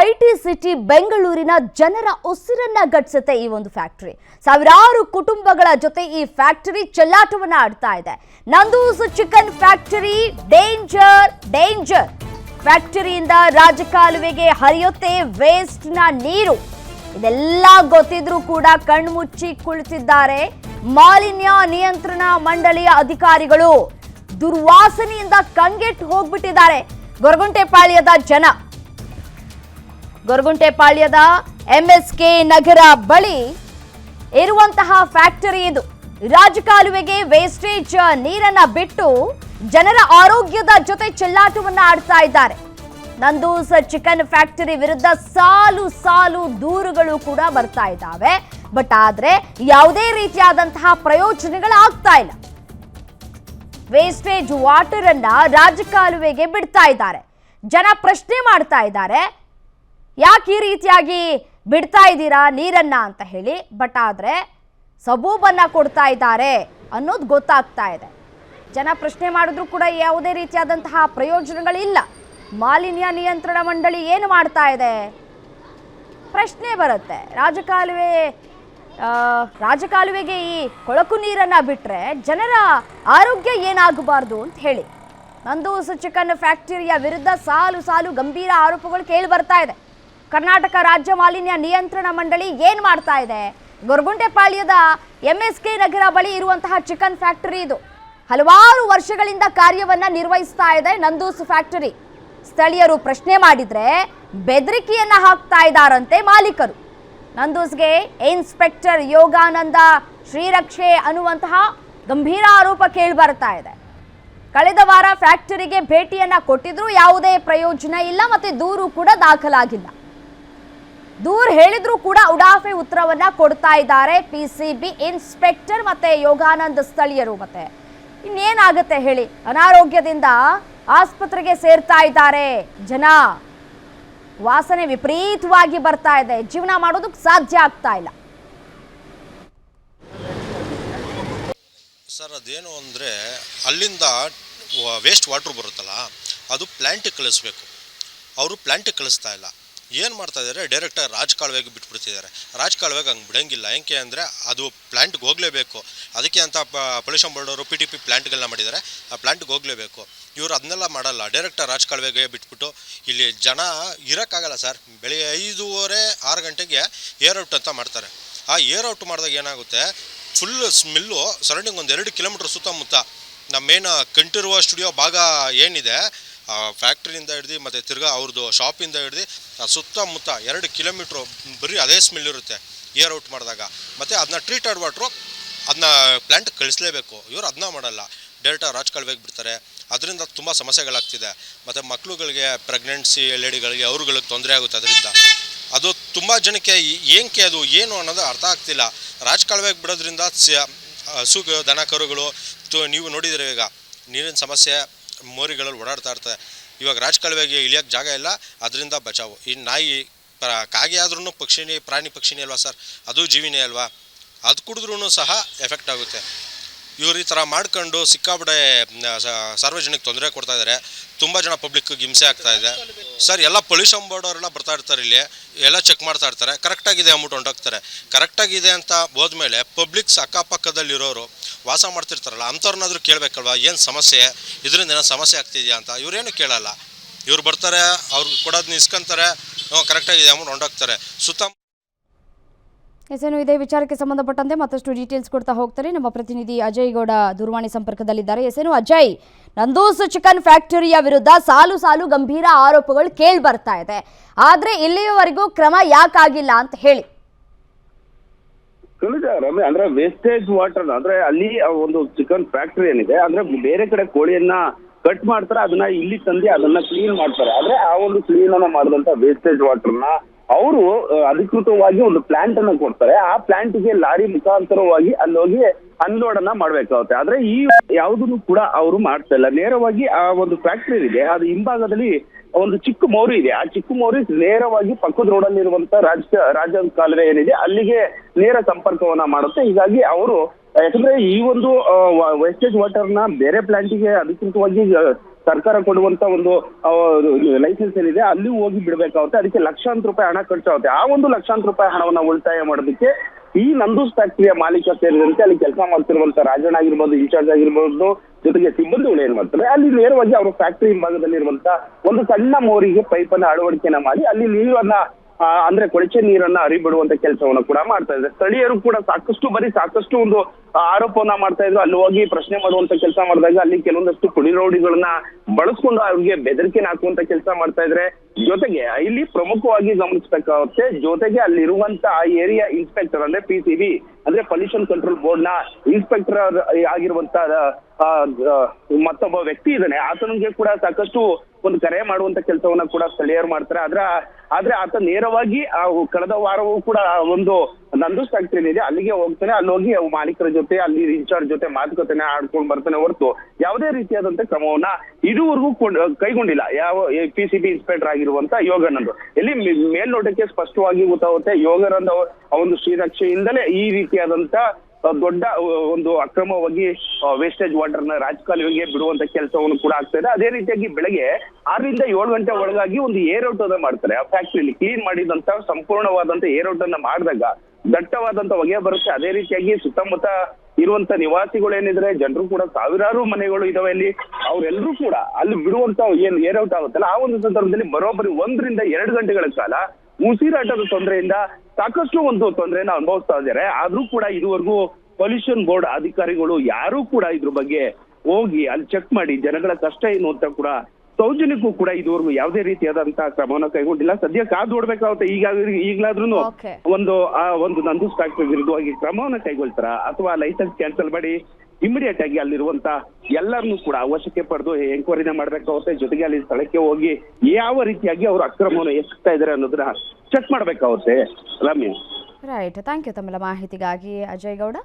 I T city ಬೆಂಗಳೂರಿನ ಜನರ ಉಸಿರನ್ನ ಗಟ್ಟಿಸುತ್ತೆ ಈ ಒಂದು ಫ್ಯಾಕ್ಟರಿ. ಸಾವಿರಾರು ಕುಟುಂಬಗಳ ಜೊತೆ ಈ ಫ್ಯಾಕ್ಟರಿ ಚೆಲ್ಲಾಟವನ್ನ ಆಡ್ತಾ ಇದೆ. Nandu's chicken factory, danger danger. ಫ್ಯಾಕ್ಟರಿಯಿಂದ ರಾಜಕಾಲುವೆಗೆ ಹರಿಯುತ್ತೆ ವೇಸ್ಟ್ನ ನೀರು. ಇದೆಲ್ಲ ಗೊತ್ತಿದ್ರೂ ಕೂಡ ಕಣ್ಮುಚ್ಚಿ ಕುಳಿತಿದ್ದಾರೆ ಮಾಲಿನ್ಯ ನಿಯಂತ್ರಣ ಮಂಡಳಿಯ ಅಧಿಕಾರಿಗಳು. ದುರ್ವಾಸನೆಯಿಂದ ಕಂಗೆಟ್ಟು ಹೋಗ್ಬಿಟ್ಟಿದ್ದಾರೆ. ಗೊರಗುಂಟೆಪಾಳ್ಯದ ಜನ. ಗೊರಗುಂಟೆಪಾಳ್ಯದ ಎಂಎಸ್ಕೆ ನಗರ ಬಳಿ ಇರುವಂತಹ ಫ್ಯಾಕ್ಟರಿ ಇದು. ರಾಜಕಾಲುವೆಗೆ ವೇಸ್ಟೇಜ್ ನೀರನ್ನ ಬಿಟ್ಟು ಜನರ ಆರೋಗ್ಯದ ಜೊತೆ ಚೆಲ್ಲಾಟವನ್ನ ಆಡ್ತಾ ಇದ್ದಾರೆ. ನಂದೂಸ್ ಚಿಕನ್ ಫ್ಯಾಕ್ಟರಿ ವಿರುದ್ಧ ಸಾಲು ಸಾಲು ದೂರುಗಳು ಕೂಡ ಬರ್ತಾ ಇದ್ದಾವೆ. ಬಟ್ ಆದ್ರೆ ಯಾವುದೇ ರೀತಿಯಾದಂತಹ ಪ್ರಯೋಜನಗಳಾಗ್ತಾ ಇಲ್ಲ. ವೇಸ್ಟೇಜ್ ವಾಟರ್ ಅನ್ನ ರಾಜಕಾಲುವೆಗೆ ಬಿಡ್ತಾ ಇದ್ದಾರೆ. ಜನ ಪ್ರಶ್ನೆ ಮಾಡ್ತಾ ಇದ್ದಾರೆ. ಯಾಕೆ ಈ ರೀತಿಯಾಗಿ ಬಿಡ್ತಾ ಇದ್ದೀರಾ ನೀರನ್ನು ಅಂತ ಹೇಳಿ, ಬಟ್ ಆದರೆ ಸಬೂಬನ್ನು ಕೊಡ್ತಾ ಇದ್ದಾರೆ ಅನ್ನೋದು ಗೊತ್ತಾಗ್ತಾ ಇದೆ. ಜನ ಪ್ರಶ್ನೆ ಮಾಡಿದ್ರು ಕೂಡ ಯಾವುದೇ ರೀತಿಯಾದಂತಹ ಪ್ರಯೋಜನಗಳಿಲ್ಲ. ಮಾಲಿನ್ಯ ನಿಯಂತ್ರಣ ಮಂಡಳಿ ಏನು ಮಾಡ್ತಾ ಇದೆ? ಪ್ರಶ್ನೆ ಬರುತ್ತೆ. ರಾಜಕಾಲುವೆ ರಾಜಕಾಲುವೆಗೆ ಈ ಕೊಳಕು ನೀರನ್ನು ಬಿಟ್ಟರೆ ಜನರ ಆರೋಗ್ಯ ಏನಾಗಬಾರ್ದು ಅಂತ ಹೇಳಿ. ನಂದೂಸ್ ಚಿಕನ್ ಫ್ಯಾಕ್ಟರಿಯ ವಿರುದ್ಧ ಸಾಲು ಸಾಲು ಗಂಭೀರ ಆರೋಪಗಳು ಕೇಳಿ ಬರ್ತಾ ಇದೆ. ಕರ್ನಾಟಕ ರಾಜ್ಯ ಮಾಲಿನ್ಯ ನಿಯಂತ್ರಣ ಮಂಡಳಿ ಏನ್ ಮಾಡ್ತಾ ಇದೆ? ಗೊರಗುಂಟೆಪಾಳ್ಯದ ಕೆ ನಗರ ಬಳಿ ಇರುವಂತಹ ಚಿಕನ್ ಫ್ಯಾಕ್ಟರಿ ಇದು. ಹಲವಾರು ವರ್ಷಗಳಿಂದ ಕಾರ್ಯವನ್ನ ನಿರ್ವಹಿಸ್ತಾ ಇದೆ ನಂದೂಸ್ ಫ್ಯಾಕ್ಟರಿ. ಸ್ಥಳೀಯರು ಪ್ರಶ್ನೆ ಮಾಡಿದ್ರೆ ಬೆದರಿಕೆಯನ್ನ ಹಾಕ್ತಾ ಇದ್ದಾರಂತೆ ಮಾಲೀಕರು. ನಂದೂಸ್ಗೆ ಇನ್ಸ್ಪೆಕ್ಟರ್ ಯೋಗಾನಂದ ಶ್ರೀರಕ್ಷೆ ಅನ್ನುವಂತಹ ಗಂಭೀರ ಆರೋಪ ಕೇಳಿ ಬರ್ತಾ ಇದೆ. ಕಳೆದ ವಾರ ಫ್ಯಾಕ್ಟರಿಗೆ ಭೇಟಿಯನ್ನ ಕೊಟ್ಟಿದ್ರು ಯಾವುದೇ ಪ್ರಯೋಜನ ಇಲ್ಲ ಮತ್ತೆ ದೂರು ಕೂಡ ದಾಖಲಾಗಿಲ್ಲ. ದೂರ್ ಹೇಳಿದ್ರು ಕೂಡ ಉಡಾಫೆ ಉತ್ತರವನ್ನ ಕೊಡ್ತಾ ಇದ್ದಾರೆ ಪಿ ಸಿ ಬಿ ಇನ್ಸ್ಪೆಕ್ಟರ್ ಮತ್ತೆ ಯೋಗಾನಂದ್ ಸ್ಥಳೀಯರು ಮತ್ತೆ. ಇನ್ನೇನಾಗುತ್ತೆ ಹೇಳಿ? ಅನಾರೋಗ್ಯದಿಂದ ಆಸ್ಪತ್ರೆಗೆ ಸೇರ್ತಾ ಇದ್ದಾರೆ ಜನ. ವಾಸನೆ ವಿಪರೀತವಾಗಿ ಬರ್ತಾ ಇದೆ. ಜೀವನ ಮಾಡೋದಕ್ಕೆ ಸಾಧ್ಯ ಆಗ್ತಾ ಇಲ್ಲ. ಸರ್, ಅದೇನು ಅಂದರೆ ಅಲ್ಲಿಂದ ವೇಸ್ಟ್ ವಾಟ್ರ್ ಬರುತ್ತಲ್ಲ, ಅದು ಪ್ಲ್ಯಾಂಟಿಗೆ ಕಳಿಸ್ಬೇಕು. ಅವರು ಪ್ಲ್ಯಾಂಟಿಗೆ ಕಳಿಸ್ತಾ ಇಲ್ಲ. ಏನು ಮಾಡ್ತಾ ಇದ್ದಾರೆ ಡೈರೆಕ್ಟಾಗಿ ರಾಜಕಾಲುವೆಗೆ ಬಿಟ್ಬಿಡ್ತಿದ್ದಾರೆ. ರಾಜಕಾಲುವೆಗೆ ಹಂಗೆ ಬಿಡೋಂಗಿಲ್ಲ. ಏಕೆ ಅಂದರೆ ಅದು ಪ್ಲ್ಯಾಂಟ್ಗೆ ಹೋಗಲೇಬೇಕು. ಅದಕ್ಕೆ ಅಂತ ಪೊಲ್ಯೂಷನ್ ಬೋರ್ಡ್ ಅವರು ಪಿ ಟಿ ಪಿ ಪ್ಲ್ಯಾಂಟ್ಗಳನ್ನ ಮಾಡಿದ್ದಾರೆ. ಆ ಪ್ಲ್ಯಾಂಟ್ಗೆ ಹೋಗಲೇಬೇಕು. ಇವರು ಅದನ್ನೆಲ್ಲ ಮಾಡಲ್ಲ. ಡೈರೆಕ್ಟಾಗಿ ರಾಜಕಾಲುವೆಗೆ ಬಿಟ್ಬಿಟ್ಟು ಇಲ್ಲಿ ಜನ ಇರೋಕ್ಕಾಗಲ್ಲ ಸರ್. ಬೆಳಿಗ್ಗೆ ಐದೂವರೆ, ಆರು ಗಂಟೆಗೆ ಏರ್ ಔಟ್ ಅಂತ ಮಾಡ್ತಾರೆ. ಆ ಏರ್ ಔಟ್ ಮಾಡಿದಾಗ ಏನಾಗುತ್ತೆ? ಫುಲ್ ಸ್ಮೆಲ್ಲು ಸರೌಂಡಿಂಗ್ ಒಂದು ಎರಡು ಕಿಲೋಮೀಟ್ರ್ ಸುತ್ತಮುತ್ತ ನಮ್ಮ ಮೇನ್ ಕಂಠೀರುವ ಸ್ಟುಡಿಯೋ ಭಾಗ ಏನಿದೆ ಫ್ಯಾಕ್ಟ್ರಿಯಿಂದ ಹಿಡ್ದು ಮತ್ತು ತಿರ್ಗಾ ಅವ್ರದ್ದು ಶಾಪಿಂದ ಹಿಡ್ದು ಸುತ್ತಮುತ್ತ ಎರಡು ಕಿಲೋಮೀಟ್ರು ಬರೀ ಅದೇ ಸ್ಮೆಲ್ ಇರುತ್ತೆ ಏರ್ ಔಟ್ ಮಾಡಿದಾಗ. ಮತ್ತು ಅದನ್ನ ಟ್ರೀಟೆಡ್ ವಾಟ್ರು ಅದನ್ನ ಪ್ಲ್ಯಾಂಟ್ ಕಳಿಸ್ಲೇಬೇಕು. ಇವರು ಅದನ್ನ ಮಾಡಲ್ಲ. ಡೈರೆಕ್ಟಾಗಿ ರಾಜಕಾಲುವೆಗೆ ಬಿಡ್ತಾರೆ. ಅದರಿಂದ ತುಂಬ ಸಮಸ್ಯೆಗಳಾಗ್ತಿದೆ. ಮತ್ತು ಮಕ್ಳುಗಳಿಗೆ ಪ್ರೆಗ್ನೆನ್ಸಿ ಲೇಡಿಗಳಿಗೆ ಅವ್ರುಗಳಿಗೆ ತೊಂದರೆ ಆಗುತ್ತೆ ಅದರಿಂದ. ಅದು ತುಂಬ ಜನಕ್ಕೆ ಏನಕ್ಕೆ ಅದು, ಏನು ಅನ್ನೋದು ಅರ್ಥ ಆಗ್ತಿಲ್ಲ. ರಾಜಕಾಲುವೆಗೆ ಬಿಡೋದ್ರಿಂದ ಸ- ಹಸು, ದನ, ಕರುಗಳು, ತು- ನೀವು ನೋಡಿದರೆ ಈಗ? ನೀರಿನ ಸಮಸ್ಯೆ ಮೋರಿಗಳಲ್ಲಿ ಓಡಾಡ್ತಾ ಇರ್ತದೆ. ಇವಾಗ ರಾಜಕಾಲುವೆಗೆ ಇಳಿಯೋಕೆ ಜಾಗ ಇಲ್ಲ, ಅದರಿಂದ ಬಚಾವು. ಈ ನಾಯಿ ಪ್ರ- ಕಾಗೆ ಆದ್ರೂ ಪಕ್ಷಿನಿ, ಪ್ರಾಣಿ ಪಕ್ಷಿನಿ ಅಲ್ವಾ ಸರ್? ಅದು ಜೀವಿನೇ ಅಲ್ವಾ? ಅದು ಕುಡಿದ್ರೂ ಸಹ ಎಫೆಕ್ಟ್ ಆಗುತ್ತೆ. ಇವ್ರು ಈ ಥರ ಮಾಡ್ಕೊಂಡು ಸಿಕ್ಕಾಬಿಡೆ ಸಾರ್ವಜನಿಕ ತೊಂದರೆ ಕೊಡ್ತಾ ಇದ್ದಾರೆ ತುಂಬ ಜನ ಪಬ್ಲಿಕ್ ಹಿಂಸೆ ಆಗ್ತಾ ಇದೆ. ಸರ್, ಎಲ್ಲ ಪೊಲ್ಯೂಷನ್ ಬೋರ್ಡ್ ಅವರೆಲ್ಲ ಬರ್ತಾ ಇರ್ತಾರೆ ಇಲ್ಲಿ. ಎಲ್ಲ ಚೆಕ್ ಮಾಡ್ತಾ ಇರ್ತಾರೆ. ಕರೆಕ್ಟಾಗಿದೆ ಅಮೌಂಟ್ ಹೊಂಟೋಗ್ತಾರೆ. ಕರೆಕ್ಟಾಗಿದೆ ಅಂತ ಹೋದ್ಮೇಲೆ ಪಬ್ಲಿಕ್ಸ್ ಅಕ್ಕಪಕ್ಕದಲ್ಲಿರೋರು ವಾಸ ಮಾಡ್ತಿರ್ತಾರಲ್ಲ, ಅಂಥವ್ರನ್ನಾದರೂ ಕೇಳಬೇಕಲ್ವಾ? ಏನು ಸಮಸ್ಯೆ? ಇದರಿಂದ ಏನೋ ಸಮಸ್ಯೆ ಆಗ್ತಿದೆಯಾ ಅಂತ? ಇವರೇನು ಕೇಳಲ್ಲ. ಇವ್ರು ಬರ್ತಾರೆ, ಅವ್ರಿಗೆ ಕೊಡೋದನ್ನ ಇಸ್ಕೊಂತಾರೆ ಕರೆಕ್ಟಾಗಿ ಹೊಂಡೋಗ್ತಾರೆ. ಹೊಂಟೋಗ್ತಾರೆ ಸುತ್ತ ಎಸೇನು ಇದೇ ವಿಚಾರಕ್ಕೆ ಸಂಬಂಧಪಟ್ಟಂತೆ ಮತ್ತಷ್ಟು ಡೀಟೇಲ್ಸ್ ಕೊಡ್ತಾ ಹೋಗ್ತಾರೆ. ನಮ್ಮ ಪ್ರತಿನಿಧಿ ಅಜಯ್ ಗೌಡ ದೂರವಾಣಿ ಸಂಪರ್ಕದಲ್ಲಿದ್ದಾರೆ. ಎಸೇನು ಅಜಯ್, ನಂದೂಸ್ ಚಿಕನ್ ಫ್ಯಾಕ್ಟರಿಯ ವಿರುದ್ಧ ಸಾಲು ಸಾಲು ಗಂಭೀರ ಆರೋಪಗಳು ಕೇಳಿ ಬರ್ತಾ ಇದೆ. ಆದರೆ ಇಲ್ಲಿಯವರೆಗೂ ಕ್ರಮ ಯಾಕಾಗಿಲ್ಲ ಅಂತ ಹೇಳಿ. ಖಂಡಿತ ರಮ್ಯ ಅಂದ್ರೆ ವೇಸ್ಟೇಜ್ ವಾಟರ್ ಅಂದ್ರೆ ಅಲ್ಲಿ ಒಂದು ಚಿಕನ್ ಫ್ಯಾಕ್ಟರಿ ಏನಿದೆ, ಅಂದ್ರೆ ಬೇರೆ ಕಡೆ ಕೋಳಿಯನ್ನ ಕಟ್ ಮಾಡ್ತಾರೆ, ಅದನ್ನ ಇಲ್ಲಿ ತಂದು ಅದನ್ನ ಕ್ಲೀನ್ ಮಾಡ್ತಾರೆ. ಅಂದ್ರೆ ಆ ಒಂದು ಕ್ಲೀನ್ ಅನ್ನ ಮಾಡಿದಂತ ವೇಸ್ಟೇಜ್ ವಾಟರ್ನ ಅವರು ಅಧಿಕೃತವಾಗಿ ಒಂದು ಪ್ಲಾಂಟ್ ಅನ್ನ ಕೊಡ್ತಾರೆ. ಆ ಪ್ಲಾಂಟ್ಗೆ ಲಾರಿ ಮುಖಾಂತರವಾಗಿ ಅಲ್ಲಿ ಹೋಗಿ ಅನ್ಲೋಡ್ ಅನ್ನ ಮಾಡ್ಬೇಕಾಗುತ್ತೆ. ಆದ್ರೆ, ಈ ಯಾವುದನ್ನು ಕೂಡ ಅವರು ಮಾಡ್ತಾ ಇಲ್ಲ. ನೇರವಾಗಿ ಆ ಒಂದು ಫ್ಯಾಕ್ಟರಿ ಇದೆ. ಅದು ಹಿಂಭಾಗದಲ್ಲಿ ಒಂದು ಚಿಕ್ಕ ಮೌರಿ ಇದೆ. ಆ ಚಿಕ್ಕ ಮೌರಿ ನೇರವಾಗಿ ಪಕ್ಕದ ರೋಡಲ್ಲಿ ಇರುವಂತ ರಾಜ ರಾಜ ಕಾಲುವೆ ಏನಿದೆ, ಅಲ್ಲಿಗೆ ನೇರ ಸಂಪರ್ಕವನ್ನ ಮಾಡುತ್ತೆ. ಹೀಗಾಗಿ ಅವರು, ಯಾಕಂದ್ರೆ ಈ ಒಂದು ವೇಸ್ಟೇಜ್ ವಾಟರ್ನ ಬೇರೆ ಪ್ಲಾಂಟಿಗೆ ಅಧಿಕೃತವಾಗಿ ಸರ್ಕಾರ ಕೊಡುವಂತ ಒಂದು ಲೈಸೆನ್ಸ್ ಏನಿದೆ, ಅಲ್ಲಿ ಹೋಗಿ ಬಿಡ್ಬೇಕಾಗುತ್ತೆ. ಅದಕ್ಕೆ ಲಕ್ಷಾಂತರ ರೂಪಾಯಿ ಹಣ ಖರ್ಚಾಗುತ್ತೆ. ಆ ಒಂದು ಲಕ್ಷಾಂತರ ರೂಪಾಯಿ ಹಣವನ್ನ ಉಳಿತಾಯ ಮಾಡೋದಕ್ಕೆ ಈ ನಂದೂಸ್ ಫ್ಯಾಕ್ಟರಿಯ ಮಾಲೀಕ ಸೇರಿದಂತೆ ಅಲ್ಲಿ ಕೆಲಸ ಮಾಡ್ತಿರುವಂತ ರಾಜಣ್ಣ ಆಗಿರ್ಬೋದು, ಇನ್ಚಾರ್ಜ್ ಆಗಿರ್ಬೋದು ಜೊತೆಗೆ ಸಿಬ್ಬಂದಿಗಳು ಏನ್ ಮಾಡ್ತಾರೆ? ಅಲ್ಲಿ ನೇರವಾಗಿ ಅವರ ಫ್ಯಾಕ್ಟರಿ ಹಿಂಭಾಗದಲ್ಲಿರುವಂತ ಒಂದು ಸಣ್ಣ ಮೋರಿಗೆ ಪೈಪ್ ಅನ್ನ ಅಳವಡಿಕೆನ ಮಾಡಿ ಅಲ್ಲಿ ನೀರನ್ನ ಅಂದ್ರೆ ಕೊಳಚೆ ನೀರನ್ನ ಹರಿಬಿಡುವಂತ ಕೆಲಸವನ್ನು ಕೂಡ ಮಾಡ್ತಾ ಇದ್ದಾರೆ. ಸ್ಥಳೀಯರು ಕೂಡ ಸಾಕಷ್ಟು ಬರಿ ಸಾಕಷ್ಟು ಒಂದು ಆರೋಪವನ್ನ ಮಾಡ್ತಾ ಇದ್ರು. ಅಲ್ಲಿ ಹೋಗಿ ಪ್ರಶ್ನೆ ಮಾಡುವಂತ ಕೆಲಸ ಮಾಡಿದಾಗ ಅಲ್ಲಿ ಕೆಲವೊಂದಷ್ಟು ಪುಡಿರೌಡಿಗಳನ್ನ ಬಳಸ್ಕೊಂಡು ಅವ್ರಿಗೆ ಬೆದರಿಕೆನ ಹಾಕುವಂತ ಕೆಲಸ ಮಾಡ್ತಾ ಇದ್ರೆ. ಜೊತೆಗೆ ಇಲ್ಲಿ ಪ್ರಮುಖವಾಗಿ ಗಮನಿಸ್ಬೇಕಾಗುತ್ತೆ ಜೊತೆಗೆ ಅಲ್ಲಿರುವಂತ ಆ ಏರಿಯಾ ಇನ್ಸ್ಪೆಕ್ಟರ್ ಅಂದ್ರೆ ಪಿ ಸಿ ಬಿ ಅಂದ್ರೆ ಪೊಲ್ಯೂಷನ್ ಕಂಟ್ರೋಲ್ ಬೋರ್ಡ್ನ ಇನ್ಸ್ಪೆಕ್ಟರ್ ಆಗಿರುವಂತ ಮತ್ತೊಬ್ಬ ವ್ಯಕ್ತಿ ಇದ್ದಾನೆ. ಆತನಿಗೆ ಕೂಡ ಸಾಕಷ್ಟು ಒಂದು ಕರೆ ಮಾಡುವಂತ ಕೆಲಸವನ್ನ ಕೂಡ ಸ್ಥಳೀಯರು ಮಾಡ್ತಾರೆ. ಆದ್ರ, ಆದ್ರೆ ಆತ ನೇರವಾಗಿ ಕಳೆದ ವಾರವೂ ಕೂಡ ಒಂದು ನಂದು ಫ್ಯಾಕ್ಟ್ರಿ ಇದೆ. ಅಲ್ಲಿಗೆ ಹೋಗ್ತಾನೆ. ಅಲ್ಲಿ ಹೋಗಿ ಮಾಲೀಕರ ಜೊತೆ, ಅಲ್ಲಿ ಇನ್ಚಾರ್ಜ್ ಜೊತೆ ಮಾತುಕತೆನ ಆಡ್ಕೊಂಡು ಬರ್ತಾನೆ ಹೊರತು ಯಾವುದೇ ರೀತಿಯಾದಂತ ಕ್ರಮವನ್ನ ಇದುವರೆಗೂ ಕೈಗೊಂಡಿಲ್ಲ. ಯಾವ ಪಿ ಸಿ ಬಿ ಇನ್ಸ್ಪೆಕ್ಟರ್ ಆಗಿರುವಂತ ಯೋಗನಂದು. ಇಲ್ಲಿ ಮೇಲ್ನೋಟಕ್ಕೆ ಸ್ಪಷ್ಟವಾಗಿ ಗೊತ್ತಾಗುತ್ತೆ ಯೋಗನಂದ್ ಒಂದು ಶ್ರೀರಕ್ಷೆಯಿಂದಲೇ ಈ ರೀತಿಯಾದಂತ ದೊಡ್ಡ ಒಂದು ಅಕ್ರಮವಾಗಿ ವೇಸ್ಟೇಜ್ ವಾಟರ್ನ ರಾಜಕಾಲುವೆಗೆ ಬಿಡುವಂತ ಕೆಲಸವನ್ನು ಕೂಡ ಆಗ್ತಾ ಇದೆ. ಅದೇ ರೀತಿಯಾಗಿ ಬೆಳಗ್ಗೆ ಆರರಿಂದ ಏಳು ಗಂಟೆ ಒಳಗಾಗಿ ಒಂದು ಏರ್ ಔಟ್ ಅನ್ನ ಮಾಡ್ತಾರೆ. ಆ ಫ್ಯಾಕ್ಟ್ರಿಲಿ ಕ್ಲೀನ್ ಮಾಡಿದಂತ, ಸಂಪೂರ್ಣವಾದಂತ ಔಟ್ ಅನ್ನ ಮಾಡಿದಾಗ ದಟ್ಟವಾದಂತ ಹೊಗೆ ಬರುತ್ತೆ. ಅದೇ ರೀತಿಯಾಗಿ ಸುತ್ತಮುತ್ತ ಇರುವಂತ ನಿವಾಸಿಗಳು ಏನಿದ್ರೆ, ಜನರು ಕೂಡ ಸಾವಿರಾರು ಮನೆಗಳು ಇದಾವೆ ಅಲ್ಲಿ. ಅವರೆಲ್ಲರೂ ಕೂಡ ಅಲ್ಲಿ ಬಿಡುವಂತ ಏನ್ ಏರ್ ಔಟ್ ಆಗುತ್ತಲ್ಲ, ಆ ಒಂದು ಸಂದರ್ಭದಲ್ಲಿ ಬರೋಬ್ಬರಿ ಒಂದರಿಂದ ಎರಡು ಗಂಟೆಗಳ ಕಾಲ ಉಸಿರಾಟದ ತೊಂದರೆಯಿಂದ ಸಾಕಷ್ಟು ಒಂದು ತೊಂದರೆಯನ್ನ ಅನುಭವಿಸ್ತಾ ಇದ್ದಾರೆ. ಆದ್ರೂ ಕೂಡ ಇದುವರೆಗೂ ಪೊಲ್ಯೂಷನ್ ಬೋರ್ಡ್ ಅಧಿಕಾರಿಗಳು ಯಾರೂ ಕೂಡ ಇದ್ರ ಬಗ್ಗೆ ಹೋಗಿ ಅಲ್ಲಿ ಚೆಕ್ ಮಾಡಿ ಜನಗಳ ಕಷ್ಟ ಏನು ಅಂತ ಕೂಡ ಸೌಜನ್ಯಕ್ಕೂ ಕೂಡ ಇದುವರೆಗೂ ಯಾವುದೇ ರೀತಿಯಾದಂತಹ ಕ್ರಮವನ್ನು ಕೈಗೊಂಡಿಲ್ಲ. ಸದ್ಯ ಕಾದು ನೋಡ್ಬೇಕಾಗುತ್ತೆ. ಈಗ ಈಗಲಾದ್ರೂ ಒಂದು ಆ ಒಂದು ನಂದು ಫ್ಯಾಕ್ಟರಿ ವಿರುದ್ಧವಾಗಿ ಕ್ರಮವನ್ನು ಕೈಗೊಳ್ತಾರ? ಅಥವಾ ಲೈಸೆನ್ಸ್ ಕ್ಯಾನ್ಸಲ್ ಮಾಡಿ ಇಮಿಡಿಯೇಟ್ ಆಗಿ ಅಲ್ಲಿರುವಂತ ಎಲ್ಲರನ್ನೂ ಕೂಡ ವಶಕ್ಕೆ ಪಡೆದು ಎಂಕ್ವೈರಿನ ಮಾಡ್ಬೇಕಾಗುತ್ತೆ ಜೊತೆಗೆ ಅಲ್ಲಿ ಸ್ಥಳಕ್ಕೆ ಹೋಗಿ ಯಾವ ರೀತಿಯಾಗಿ ಅವರು ಅಕ್ರಮವನ್ನು ಎಸಗ್ತಾ ಇದಾರೆ ಅನ್ನೋದನ್ನ ಚೆಕ್ ಮಾಡ್ಬೇಕಾಗುತ್ತೆ ರಮ್ಯ. ರೈಟ್ ಥ್ಯಾಂಕ್ ಯು ತಮ್ಮೆಲ್ಲ ಮಾಹಿತಿಗಾಗಿ ಅಜಯ್ ಗೌಡ.